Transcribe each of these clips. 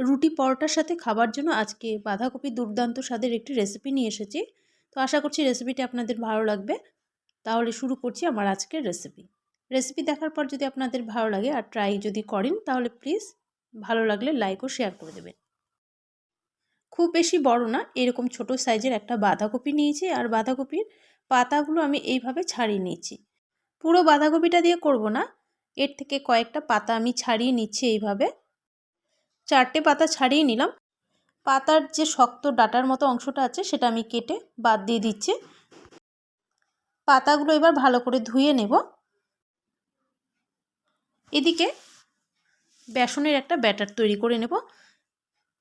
রুটি পরোটার সাথে খাবার জন্য আজকে বাঁধাকপি দুর্দান্ত স্বাদের একটি রেসিপি নিয়ে এসেছি। তো আশা করছি রেসিপিটি আপনাদের ভালো লাগবে। তাহলে শুরু করছি আমার আজকের রেসিপি রেসিপি দেখার পর যদি আপনাদের ভালো লাগে আর ট্রাই যদি করেন, তাহলে প্লিজ ভালো লাগলে লাইক ও শেয়ার করে দেবেন। খুব বেশি বড় না, এরকম ছোট সাইজের একটা বাঁধাকপি নিয়েছি আর বাঁধাকপির পাতাগুলো আমি এইভাবে ছাড়িয়ে নিয়েছি। পুরো বাঁধাকপিটা দিয়ে করব না, এর থেকে কয়েকটা পাতা আমি ছাড়িয়ে নিচ্ছি এইভাবে। চারটে পাতা ছাড়িয়ে নিলাম। পাতার যে শক্ত ডাটার মতো অংশটা আছে, সেটা আমি কেটে বাদ দিয়ে দিচ্ছি। পাতাগুলো এবার ভালো করে ধুয়ে নেব। এদিকে বেসনের একটা ব্যাটার তৈরি করে নেব।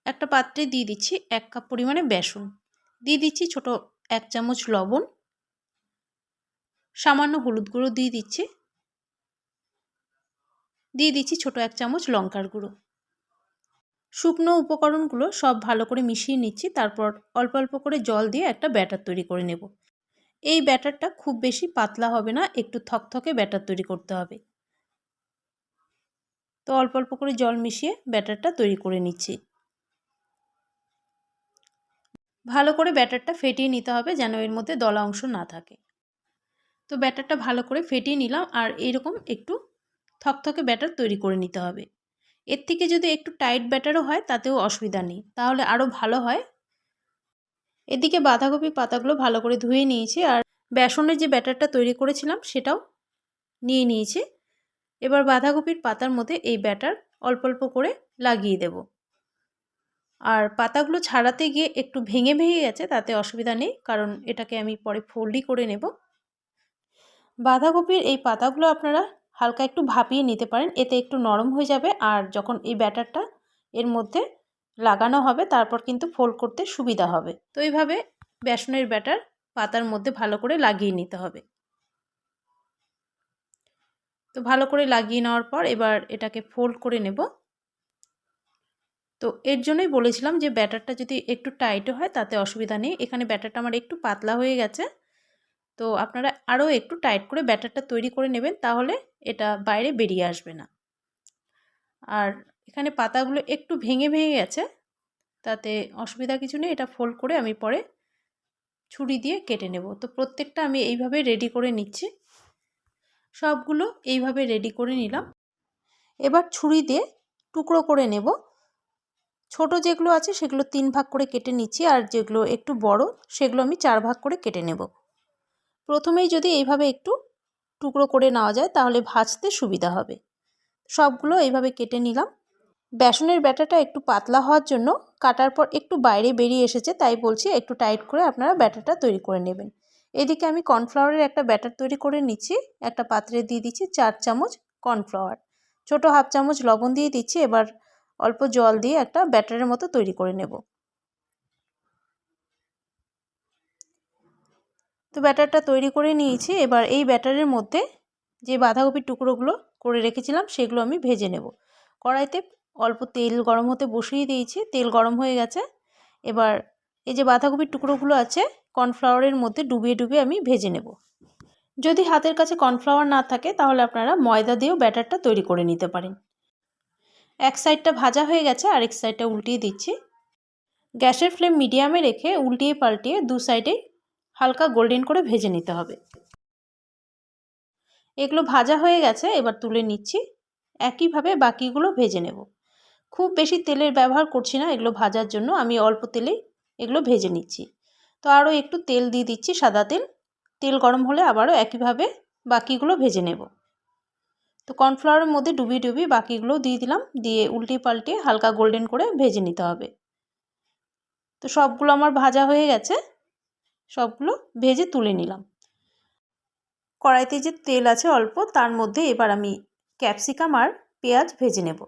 একটা পাত্রে দিয়ে দিচ্ছি এক কাপ পরিমাণে বেসন। দিয়ে দিচ্ছি ছোট এক চামচ লবণ। সামান্য হলুদ গুঁড়ো দিয়ে দিচ্ছি। দিয়ে দিচ্ছি ছোট এক চামচ লঙ্কার গুঁড়ো। শুকনো উপকরণগুলো সব ভালো করে মিশিয়ে নিচ্ছি, তারপর অল্প অল্প করে জল দিয়ে একটা ব্যাটার তৈরি করে নেব। এই ব্যাটারটা খুব বেশি পাতলা হবে না, একটু থকথকে ব্যাটার তৈরি করতে হবে। তো অল্প অল্প করে জল মিশিয়ে ব্যাটারটা তৈরি করে নিচ্ছি। ভালো করে ব্যাটারটা ফেটিয়ে নিতে হবে যেন এর মধ্যে দলা অংশ না থাকে। তো ব্যাটারটা ভালো করে ফেটিয়ে নিলাম আর এইরকম একটু থকথকে ব্যাটার তৈরি করে নিতে হবে। এর থেকে যদি একটু টাইট ব্যাটারও হয়, তাতেও অসুবিধা নেই। তাহলে আরও ভালো হয়। এদিকে বাঁধাকপি পাতাগুলো ভালো করে ধুয়ে নিয়েছি আর বেসনের যে ব্যাটারটা তৈরি করেছিলাম, সেটাও নিয়ে নিয়েছি। এবার বাঁধাকপির পাতার মধ্যে এই ব্যাটার অল্প অল্প করে লাগিয়ে দেব। আর পাতাগুলো ছাড়াতে গিয়ে একটু ভেঙে ভেঙে গেছে, তাতে অসুবিধা নেই, কারণ এটাকে আমি পরে ফোল্ডই করে নেব। বাঁধাকপির এই পাতাগুলো আপনারা হালকা একটু ভাপিয়ে নিতে পারেন, এতে একটু নরম হয়ে যাবে। আর যখন এই ব্যাটারটা এর মধ্যে লাগানো হবে, তারপর কিন্তু ফোল্ড করতে সুবিধা হবে। তো এইভাবে বেসনের ব্যাটার পাতার মধ্যে ভালো করে লাগিয়ে নিতে হবে। তো ভালো করে লাগিয়ে নেওয়ার পর এবার এটাকে ফোল্ড করে নেব। তো এর জন্যই বলেছিলাম যে ব্যাটারটা যদি একটু টাইটও হয়, তাতে অসুবিধা নেই। এখানে ব্যাটারটা আমার একটু পাতলা হয়ে গেছে। তো আপনারা আরও একটু টাইট করে ব্যাটারটা তৈরি করে নেবেন, তাহলে এটা বাইরে বেরিয়ে আসবে না। আর এখানে পাতাগুলো একটু ভেঙে ভেঙে গেছে, তাতে অসুবিধা কিছু নেই, এটা ফোল্ড করে আমি পরে ছুরি দিয়ে কেটে নেব। তো প্রত্যেকটা আমি এইভাবে রেডি করে নিচ্ছি। সবগুলো এইভাবে রেডি করে নিলাম। এবার ছুরি দিয়ে টুকরো করে নেব। ছোট যেগুলো আছে সেগুলো তিন ভাগ করে কেটে নিচ্ছি, আর যেগুলো একটু বড় সেগুলো আমি চার ভাগ করে কেটে নেব। প্রথমেই যদি এইভাবে একটু টুকরো করে নেওয়া যায়, তাহলে ভাজতে সুবিধা হবে। সবগুলো এইভাবে কেটে নিলাম। বেসনের ব্যাটারটা একটু পাতলা হওয়ার জন্য কাটার পর একটু বাইরে বেরিয়ে এসেছে, তাই বলছি একটু টাইট করে আপনারা ব্যাটারটা তৈরি করে নেবেন। এদিকে আমি কর্নফ্লাওয়ারের একটা ব্যাটার তৈরি করে নিচ্ছি। একটা পাত্রে দিয়ে দিচ্ছি চার চামচ কর্নফ্লাওয়ার। ছোট হাফ চামচ লবণ দিয়ে দিচ্ছি। এবার অল্প জল দিয়ে একটা ব্যাটারের মতো তৈরি করে নেব। তো ব্যাটারটা তৈরি করে নিয়েছি। এবার এই ব্যাটারের মধ্যে যে বাঁধাকপির টুকরোগুলো করে রেখেছিলাম, সেগুলো আমি ভেজে নেব। কড়াইতে অল্প তেল গরম হতে বসিয়ে দিয়েছি। তেল গরম হয়ে গেছে। এবার এই যে বাঁধাকপির টুকরোগুলো আছে, কর্নফ্লাওয়ারের মধ্যে ডুবিয়ে ডুবিয়ে আমি ভেজে নেব। যদি হাতের কাছে কর্নফ্লাওয়ার না থাকে, তাহলে আপনারা ময়দা দিয়েও ব্যাটারটা তৈরি করে নিতে পারেন। এক সাইডটা ভাজা হয়ে গেছে, আরেক সাইডটা উল্টিয়ে দিচ্ছি। গ্যাসের ফ্লেম মিডিয়ামে রেখে উল্টিয়ে পাল্টিয়ে দু সাইডে হালকা গোল্ডেন করে ভেজে নিতে হবে। এগুলো ভাজা হয়ে গেছে, এবার তুলে নিচ্ছি। একইভাবে বাকিগুলো ভেজে নেব। খুব বেশি তেলের ব্যবহার করছি না এগুলো ভাজার জন্য, আমি অল্প তেলেই এগুলো ভেজে নিচ্ছি। তো আরও একটু তেল দিয়ে দিচ্ছি সাদা তেল। তেল গরম হলে আবারও একইভাবে বাকিগুলো ভেজে নেব। তো কর্নফ্লাওয়ারের মধ্যে ডুবিয়ে ডুবিয়ে বাকিগুলো দিয়ে দিলাম, দিয়ে উল্টিয়ে পাল্টে হালকা গোল্ডেন করে ভেজে নিতে হবে। তো সবগুলো আমার ভাজা হয়ে গেছে। সবগুলো ভেজে তুলে নিলাম। কড়াইতে যে তেল আছে অল্প, তার মধ্যে এবার আমি ক্যাপসিকাম আর পেঁয়াজ ভেজে নেব।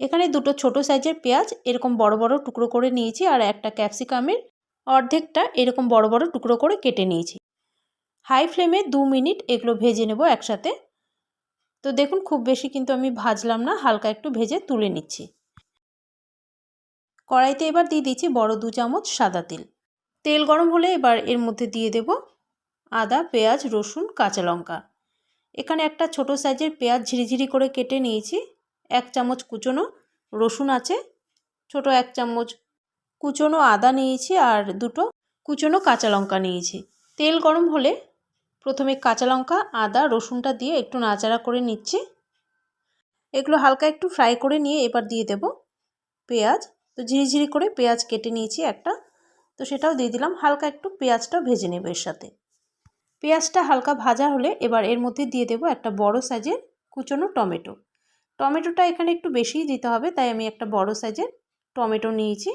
এখানে দুটো ছোট সাইজের পেঁয়াজ এরকম বড় বড় টুকরো করে নিয়েছি আর একটা ক্যাপসিকামের অর্ধেকটা এরকম বড় বড় টুকরো করে কেটে নিয়েছি। হাই ফ্লেমে দু মিনিট এগুলো ভেজে নেব একসাথে। তো দেখুন, খুব বেশি কিন্তু আমি ভাজলাম না, হালকা একটু ভেজে তুলে নিচ্ছি। কড়াইতে এবার দিয়ে দিচ্ছি বড় দু চামচ সাদা তেল। তেল গরম হলে এবার এর মধ্যে দিয়ে দেব আদা, পেঁয়াজ, রসুন, কাঁচা লঙ্কা। এখানে একটা ছোট সাইজের পেঁয়াজ ঝিরিঝিরি করে কেটে নিয়েছি। এক চামচ কুচোনো রসুন আছে। ছোট এক চামচ কুচনো আদা নিয়েছি আর দুটো কুচনো কাঁচা লঙ্কা নিয়েছি। তেল গরম হলে প্রথমে কাঁচা লঙ্কা, আদা, রসুনটা দিয়ে একটু নাচাড়া করে নিচ্ছি। এগুলো হালকা একটু ফ্রাই করে নিয়ে এবার দিয়ে দেব পেঁয়াজ। তো ঝিরিঝিরি করে পেঁয়াজ কেটে নিয়েছি একটা। তো সেটাও দিয়ে দিলাম। হালকা একটু পেঁয়াজটাও ভেজে নেব এর সাথে। পেঁয়াজটা হালকা ভাজা হলে এবার এর মধ্যে দিয়ে দেব একটা বড় সাইজের কুচনো টমেটো। টমেটোটা এখানে একটু বেশিই দিতে হবে, তাই আমি একটা বড় সাইজের টমেটো নিয়েছি।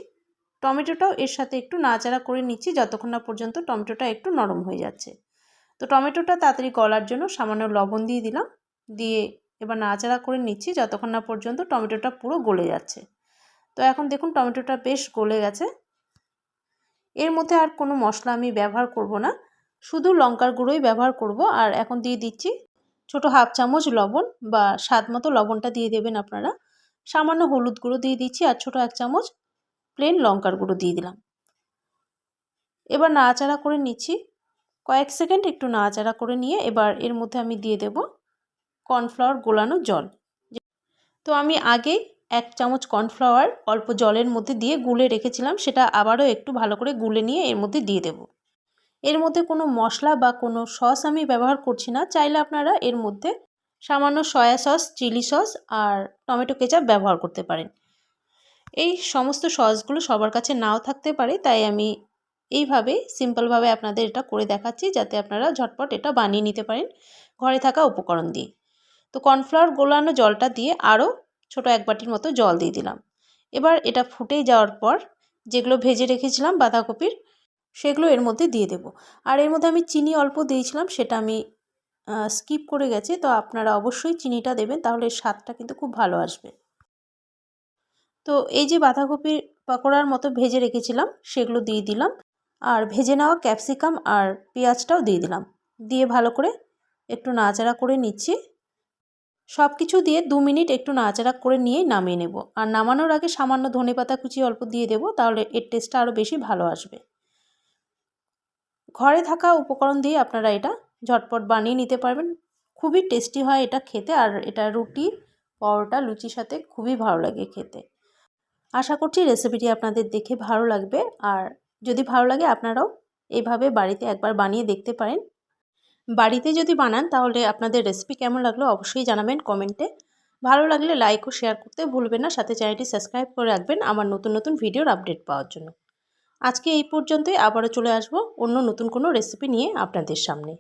টমেটোটাও এর সাথে একটু নাচাড়া করে নিচ্ছি, যতক্ষণ না পর্যন্ত টমেটোটা একটু নরম হয়ে যাচ্ছে। তো টমেটোটা তাড়াতাড়ি গলার জন্য সামান্য লবণ দিয়ে দিলাম। দিয়ে এবার নাচাড়া করে নিচ্ছি, যতক্ষণ না পর্যন্ত টমেটোটা পুরো গলে যাচ্ছে। তো এখন দেখুন, টমেটোটা বেশ গলে গেছে। এর মধ্যে আর কোনো মশলা আমি ব্যবহার করব না। শুধু লঙ্কার গুঁড়োই ব্যবহার করব। আর এখন দিয়ে দিচ্ছি ছোট হাফ চামচ লবণ বা স্বাদ মতো লবণটা দিয়ে দেবেন আপনারা। সামান্য হলুদ গুঁড়ো দিয়ে দিচ্ছি আর ছোট এক চামচ প্লেন লঙ্কার গুঁড়ো দিয়ে দিলাম। এবার নাড়াচাড়া করে নিচ্ছি। কয়েক সেকেন্ড একটু নাড়াচাড়া করে নিয়ে এবার এর মধ্যে আমি দিয়ে দেব কর্নফ্লাওয়ার গোলানো জল। তো আমি আগেই এক চামচ কর্নফ্লাওয়ার অল্প জলের মধ্যে দিয়ে গুলে রেখেছিলাম, সেটা আবারও একটু ভালো করে গুলে নিয়ে এর মধ্যে দিয়ে দেব। এর মধ্যে কোনো মশলা বা কোনো সস আমি ব্যবহার করছি না, চাইলে আপনারা এর মধ্যে সামান্য সয়া সস, চিলি সস আর টমেটো কেচাপ ব্যবহার করতে পারেন। এই সমস্ত সসগুলো সবার কাছে নাও থাকতে পারে, তাই আমি এইভাবে সিম্পলভাবে আপনাদের এটা করে দেখাচ্ছি, যাতে আপনারা ঝটপট এটা বানিয়ে নিতে পারেন ঘরে থাকা উপকরণ দিয়ে। তো কর্নফ্লাওয়ার গোলানো জলটা দিয়ে আরও ছোট এক বাটির মতো জল দিয়ে দিলাম। এবার এটা ফুটে যাওয়ার পর যেগুলো ভেজে রেখেছিলাম বাঁধাকপির, সেগুলো এর মধ্যে দিয়ে দেব। আর এর মধ্যে আমি চিনি অল্প দিয়েছিলাম, সেটা আমি স্কিপ করে গেছি, তো আপনারা অবশ্যই চিনিটা দেবেন, তাহলে স্বাদটা কিন্তু খুব ভালো আসবে। তো এই যে বাঁধাকপির পকোড়ার মতো ভেজে রেখেছিলাম, সেগুলো দিয়ে দিলাম। আর ভেজে নেওয়া ক্যাপসিকাম আর পেঁয়াজটাও দিয়ে দিলাম। দিয়ে ভালো করে একটু নাড়াচাড়া করে নিচ্ছি। সব কিছু দিয়ে দু মিনিট একটু নাড়াচাড়া করে নিয়ে নামিয়ে নেব। আর নামানোর আগে সামান্য ধনে পাতা কুচি অল্প দিয়ে দেবো, তাহলে এর টেস্টটা আরও বেশি ভালো আসবে। ঘরে থাকা উপকরণ দিয়ে আপনারা এটা ঝটপট বানিয়ে নিতে পারবেন। খুবই টেস্টি হয় এটা খেতে, আর এটা রুটি, পরোটা, লুচির সাথে খুবই ভালো লাগে খেতে। আশা করছি রেসিপিটি আপনাদের দেখে ভালো লাগবে, আর যদি ভালো লাগে আপনারাও এইভাবে বাড়িতে একবার বানিয়ে দেখতে পারেন। বাড়িতে যদি বানান, তাহলে আপনাদের রেসিপি কেমন লাগল অবশ্যই জানাবেন কমেন্টে ভালো লাগলে লাইক ও শেয়ার করতে ভুলবেন না, সাথে চ্যানেলটি সাবস্ক্রাইব করে রাখবেন আমার নতুন নতুন ভিডিওর আপডেট পাওয়ার জন্য। আজকে এই পর্যন্তই, আবারও চলে আসব অন্য নতুন কোনো রেসিপি নিয়ে আপনাদের সামনে।